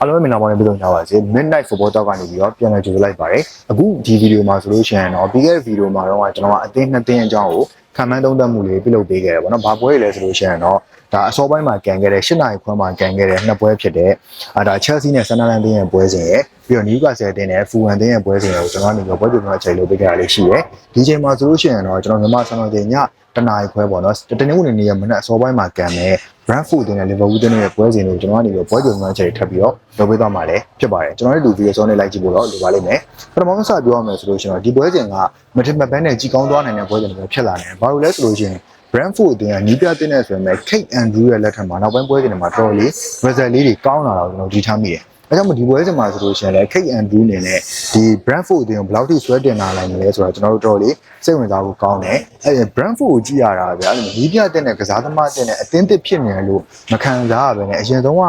အားလုံးပဲမင်္ဂလာပါနဲ့ပြန်ကြပါစေ Midnight Football Talk ကနေပြီးတော့ပြန်လည်ကြိုဆိုလိုက်ပါတယ်အခုဒီဗီဒီယိုမှာဆိုလို့ရှိရင်တော့ပြီးခဲ့တဲ့ဗီဒီယိုမှာတော့ကျွန်တော်ကအသင်းနှစ်သင်းအကြောင်းကို ခံမှန်းသုံးသပ်မှုလေးပြုလုပ်ပေးခဲ့တယ်ပေါ့နော်ဘာပွဲလဲဆိုလို့ရှိရင်တော့ဒါအစောပိုင်းမှာကန်ခဲ့တဲ့၈နိုင်ခွဲမှာကန်ခဲ့တဲ့နှစ်ပွဲဖြစ်တဲ့အာဒါ Chelsea နဲ့ Sunderland တင်းရဲ့ပွဲစဉ်ရဲ့ပြီးတော့ Newcastle တင်းနဲ့ Fulham တင်းရဲ့ပွဲစဉ်ကိုကျွန်တော်ကနေပြီးတော့ပွဲကြိုမှာချိန်လုပ်ပေးခဲ့တာလေးရှိတယ်ဒီချိန်မှာဆိုလို့ရှိရင်တော့ကျွန်တော်မြန်မာစံတော်ချိန်ညတနားရီခွဲပေါ့နော်တနင်္ဂနွေနေ့ရဲ့မနက်အစောပိုင်းမှာကန်မယ် Brentford တင်တဲ့ Liverpool တင်တဲ့ပွဲစဉ်ကိုကျွန်တော်ကနေပြီးပွဲကြုံမှန်းချက်ထပ်ပြီးတော့လုပ်ပေးသွားမှာလည်းဖြစ်ပါတယ်ကျွန်တော်တို့ဒီဗီဒီယိုစောနဲ့လိုက်ကြည့်ဖို့တော့လိုပါလိမ့်မယ်ပထမဆုံးစပြောရမယ်ဆိုလို့ရှိရင်ဒီပွဲစဉ်ကမထင်မှတ်ဘဲနဲ့ကြီးကောင်းသွားနိုင်တဲ့ပွဲစဉ်တွေဖြစ်လာတယ်ဘာလို့လဲဆိုလို့ရှိရင် Brentford အတင်းကနီးပြတင်နေဆိုရင် Kate Andrew ရဲ့လက်ထက်မှာနောက်ပိုင်းပွဲစဉ်တွေမှာတော်တော်လေး result လေးတွေကောင်းလာတော့ကျွန်တော်ဒီထားမိတယ်အဲကြောင့်မဒီပွဲစဉ်မှာဆိုလို့ရှိရင်လည်း Kate Andrew အနေနဲ့ဒီ Brentford အတင်းကိုဘယ်လောက်ထိဆွဲတင်လာနိုင်လဲဆိုတော့ကျွန်တော်တို့တော်တော်လေးစိတ်ဝင်စားဖို့ကောင်းတယ်အဲ Brentford ကိုကြည့်ရတာဗျာအဲ့လိုနီးပြတင်တဲ့ကစားသမားတင်တဲ့အတင်းတစ်ဖြစ်နေတယ်လို့မခံစားရဘဲနဲ့အရင်ဆုံးက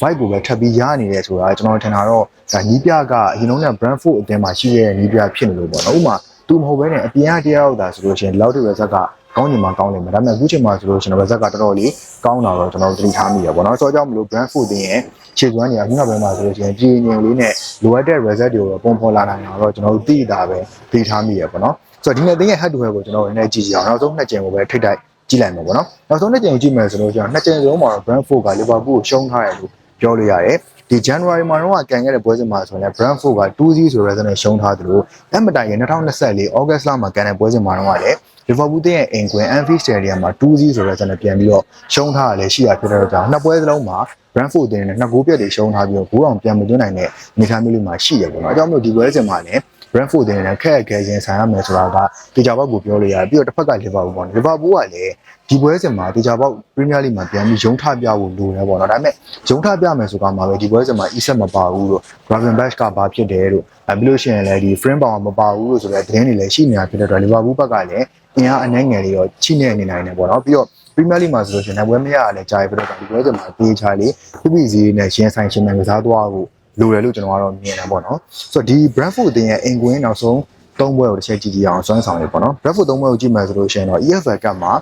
vibe ကိုပဲထပ်ပြီးရနေတယ်ဆိုတာကျွန်တော်ထင်တာတော့ဒါနီးပြကအရင်ဆုံးက Brentford အတင်းမှာရှိတဲ့နီးပြဖြစ်နေလို့ပေါ့နော်ဥပမာ သူမဟုတ်ဘဲနဲ့အပြင်ကတရားရောက်တာဆိုလို့ရှိရင်လောက်တဲ့ result ကကောင်းနေမှာကောင်းနေမှာဒါပေမဲ့အခုချိန်မှာဆိုလို့ရှိရင် result ကတော်တော်လေးကောင်းလာတော့ကျွန်တော်သတိထားမိရပေါ့နော်ဆိုတော့ကြောင့်မလို့ Brentford တင်ရဲ့ခြေစွမ်းတွေကခုနကဘယ်မှာဆိုလို့ရှိရင်ပြည်ငင်လေးနဲ့လိုအပ်တဲ့ result တွေကိုပုံဖော်လာနိုင်တော့ကျွန်တော်တို့သိတာပဲသိထားမိရပေါ့နော်ဆိုတော့ဒီနေ့တင်းရဲ့ head to head ကိုကျွန်တော်နည်းနည်းကြည့်ကြအောင်နောက်ဆုံးနှစ်ကြိမ်ကိုပဲထိတ်တိုက်ကြည့်လိုက်မှာပေါ့နော်နောက်ဆုံးနှစ်ကြိမ်ကိုကြည့်မယ်ဆိုလို့ရှိရင်နှစ်ကြိမ်စလုံးမှာတော့ Brentford က Liverpool ကိုရှုံးထားတယ်လို့ ပြောလို့ရတယ်ဒီ January မှာတော့ကန်ခဲ့တဲ့ပွဲစဉ်မှာဆိုရင် Brentford က2-0ဆိုတဲ့ result နဲ့ရှုံးထားသလိုအဲ့မတိုင်ခင်2024 August လမှာကန်တဲ့ပွဲစဉ်မှာတော့လည်း Liverpool ရဲ့အင်ကွင် Anfield Stadium မှာ2-0ဆိုတဲ့ result နဲ့ပြန်ပြီးတော့ရှုံးထားရလဲရှိရဖြစ်တဲ့တော့ကြောင့်နှစ်ပွဲစလုံးမှာ Brentford တင်နဲ့နှစ်ဂိုးပြတ်တွေရှုံးထားပြီးတော့ဂိုးအောင်ပြန်မသွင်းနိုင်တဲ့အနေအထားမျိုးလေးမှာရှိရပေါ့နော်အကြောင်းမို့ဒီပွဲစဉ်မှာလည်း Brentford တင်နဲ့ခက်ခဲချင်းဆိုင်ရမယ်ဆိုတာကတေချာဘောက်ကိုပြောလို့ရတယ်ပြီးတော့တစ်ဖက်က Liverpool ပေါ့နော် Liverpool ကလည်းဒီပွဲစဉ်မှာတေချာဘောက် Premier League မှာပြန်ပြီးရုံထပြဖို့လိုတယ်ပေါ့နော်ဒါပေမဲ့ရုံထပြမယ်ဆိုတာမှာပဲဒီပွဲစဉ်မှာ Isak မပါဘူးလို့ Gravenberch ကဘာဖြစ်တယ်လို့အဲပြီးလို့ရှိရင်လည်းဒီ Frame Power မပါဘူးလို့ဆိုတဲ့သတင်းတွေလည်းရှိနေတာဖြစ်တဲ့အတွက် Liverpool ဘက်ကလည်းအင်အားအနှဲငယ်လေးရောချိနေနေနိုင်တယ်ပေါ့နော်ပြီးတော့ Premier League မှာဆိုလို့ရှိရင်နောက်ပွဲမရရလဲကြားရပြတော့ဒီပွဲစဉ်မှာတေချာလေးပြပြစီနဲ့ရှင်းဆိုင်ရှင်းမှန်ကစားသွားဖို့ လိုတယ်လို့ကျွန်တော်ကတော့မြင်တယ်ပေါ့နော်ဆိုတော့ဒီ Brentford အသင်းရဲ့အင်ကွင်းနောက်ဆုံးသုံးပွဲကိုတစ်ချက်ကြည့်ကြည့်အောင်စွမ်းဆောင်ရပေါ့နော် Brentford သုံးပွဲကိုကြည့်မှဆိုလို့ရှိရင်တော့ EFL Cup မှာ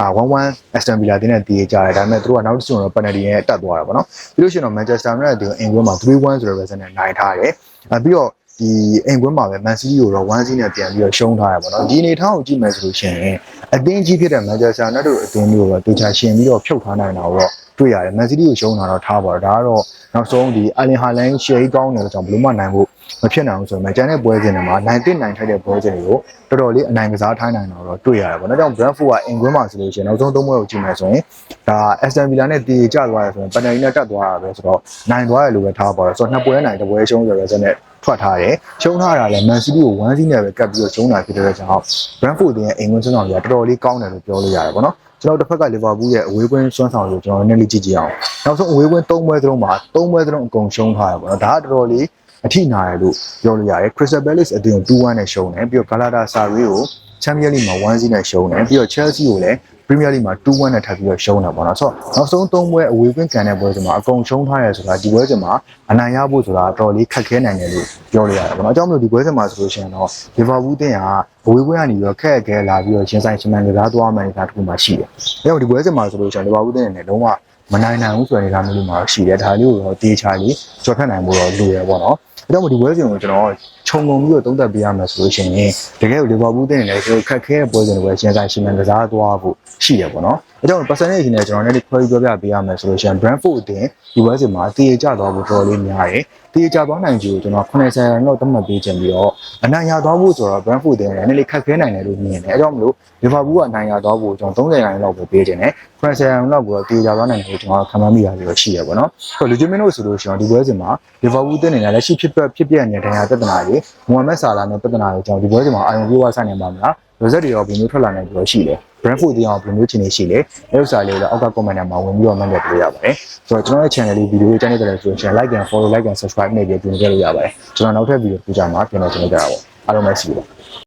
အာ1-1 Aston Villa တင်းနဲ့တည်ကြတယ်ဒါပေမဲ့သူတို့ကနောက်တစ်စုံတော့ penalty နဲ့တက်သွားတာပေါ့နော်ပြီးလို့ရှိရင်တော့ Manchester United အင်ကွင်းမှာ3-1ဆိုတဲ့ result နဲ့နိုင်ထားတယ်အဲပြီးတော့ဒီအိမ်ကွင်းမှာပဲ Man City ကိုတော့1-0နဲ့ပြန်ပြီးတော့ရှုံးထားရပါတော့ဒီအနေထားကိုကြည့်မယ်ဆိုလို့ရှိရင်အသင်းကြီးဖြစ်တဲ့ Manchester United တို့အသင်းမျိုးတော့တေချာရှင်ပြီးတော့ဖြုတ်ထားနိုင်တာတော့ တွေ့ရတယ် Man City ကိုရှုံးတာတော့ထားပါတော့ဒါကတော့နောက်ဆုံးဒီ Allen Haaland ရှယ်ကြီးကောင်းတယ်လို့ကြောင့်ဘလို့မှနိုင်ဖို့ မဖြစ်နိုင်ဘူးဆိုတော့ကျန်တဲ့ပွဲစဉ်တွေမှာနိုင်တစ်နိုင်ထိုက်တဲ့ပွဲစဉ်တွေကိုတော်တော်လေးအနိုင်ကစားထိုင်းနိုင်တာတော့တွေ့ရတယ်ပေါ့နော်။ဒါကြောင့် Brentford ကအင်ကွင်းမှာဆိုလို့ရှိရင်နောက်ဆုံးသုံးပွဲကိုကြည့်မယ်ဆိုရင်ဒါ Aston Villa နဲ့တည်ကြသွားရဆိုရင်ပန်နယ်နဲ့တက်သွားတာပဲဆိုတော့နိုင်သွားရလို့ပဲထားပါတော့ဆိုတော့နှစ်ပွဲနိုင်တစ်ပွဲရှုံးဆိုတဲ့စနဲ့ထွက်ထားတယ်။ရှုံးထားတာလည်း Man City ကို1-0နဲ့ပဲကပ်ပြီးတော့ရှုံးတာဖြစ်တဲ့ကြောင့် Brentford ရဲ့အင်ကွင်းစွမ်းဆောင်ကြီးကတော်တော်လေးကောင်းတယ်လို့ပြောလို့ရတယ်ပေါ့နော်။ကျွန်တော်တစ်ဖက်က Liverpool ရဲ့အဝေးကွင်းစွမ်းဆောင်ကိုကျွန်တော်နည်းနည်းလေးကြည့်ကြည့်အောင်။နောက်ဆုံးအဝေးကွင်း၃ပွဲစလုံးမှာ၃ပွဲစလုံးအကုန်ရှုံးထားတယ်ပေါ့နော်။ဒါကတော်တော်လေး အထိနာတယ်လို့ပြောလို့ရတယ် Crystal Palace အတင်းကို2-1နဲ့ရှုံးတယ်ပြီးတော့ Galatasaray ကို Champions League မှာ1-0နဲ့ရှုံးတယ်ပြီးတော့ Chelsea ကိုလည်း Premier League မှာ2-1နဲ့ထပ်ပြီးတော့ရှုံးတယ်ပေါ့နော်ဆိုတော့နောက်ဆုံး3ပွဲအဝေးကွင်းကန်တဲ့ပွဲစဉ်မှာအကုန်ရှုံးထားရဆိုတာဒီပွဲစဉ်မှာအနိုင်ရဖို့ဆိုတာတော်တော်လေးခက်ခဲနိုင်တယ်လို့ပြောလို့ရတယ်ပေါ့နော်အကြောင်းမလို့ဒီပွဲစဉ်မှာဆိုလို့ရှိရင်တော့ Liverpool တင်းကအဝေးကွင်းကနေပြီးတော့ခက်ခဲလာပြီးတော့ရှင်ဆိုင်ရှင်မန်ကစားသွားမှန်းနေတာတစ်ခုမှရှိတယ်။အဲတော့ဒီပွဲစဉ်မှာဆိုလို့ရှိရင် Liverpool တင်းနဲ့လုံးဝ မနိုင်နိုင်ဘူးဆိုတဲ့အနေအထားမျိုးလေးမှာရှိတယ်ဒါလေးကိုတော့တေးချလေးကြော်ဖြတ်နိုင်ဖို့တော့လိုရပေါ့နော်။ အဲတော့ဒီပွဲစဉ်ကိုကျွန်တော်ခြုံငုံပြီးတော့သုံးသပ်ပေးရမယ်ဆိုလို့ရှိရင်တကယ်ကိုလီဗာပူးတင်နေတယ်ဆိုခက်ခဲတဲ့ပွဲစဉ်တွေပဲရှင်ဆိုင်ရှင်မန်ကစားသွားဖို့ရှိရပေါ့နော်အဲကြောင့် percentage နဲ့ကျွန်တော်လည်းခွဲပြီးပြောပြပေးရမယ်ဆိုလို့ရှိရင် Brentford အတင်ဒီပွဲစဉ်မှာတည်ကြသွားဖို့တော်တော်လေးများတယ်တည်ကြသွားနိုင်ကြကိုကျွန်တော်80ရာခိုင်နှုန်းတော့သတ်မှတ်ပေးခြင်းပြီးတော့အနိုင်ရသွားဖို့ဆိုတော့ Brentford အတင်လည်းနည်းနည်းခက်ခဲနိုင်တယ်လို့မြင်တယ်အဲကြောင့်မလို့လီဗာပူးကအနိုင်ရသွားဖို့ကျွန်တော်30ရာခိုင်နှုန်းလောက်ပဲပေးခြင်းတယ်80ရာခိုင်နှုန်းလောက်ကိုတည်ကြသွားနိုင်တယ်လို့ကျွန်တော်ခံမှန်းမိတာပြီးတော့ရှိရပေါ့နော်ဆိုတော့လူချင်းမင်းတို့ဆိုလို့ရှိရင်ဒီပွဲစဉ်မှာလီဗာပူးတင်နေတယ်လက်ရှိဖြစ်ဖြစ်ပြနေတဲ့ဒဏ်ရာပြဿနာတွေမိုဟာမက်ဆာလာနဲ့ပြဿနာတွေကြောင့်ဒီပွဲစဉ်မှာအာရုံပြုဝဆိုင်နေပါမလား result တွေရောဘယ်လိုထွက်လာနိုင်ပြီးတော့ရှိလဲ Brentford တရားဘယ်လိုမျိုးချင်နေရှိလဲအဲဥစ္စာလေးလည်းအောက်က comment ထဲမှာဝင်ပြီးတော့မှတ်ခဲ့ပြလို့ရပါတယ်ဆိုတော့ကျွန်တော်ရဲ့ channel လေး video လေးကြိုက်နေတယ်ဆိုရင် like and follow like and subscribe နဲ့ပြီးပြင်ခဲ့လို့ရပါတယ်ကျွန်တော်နောက်ထပ် video ပြကြမှာပြန်တော့ကျွန်တော်ကြတာပေါ့အားလုံးပဲရှိပါ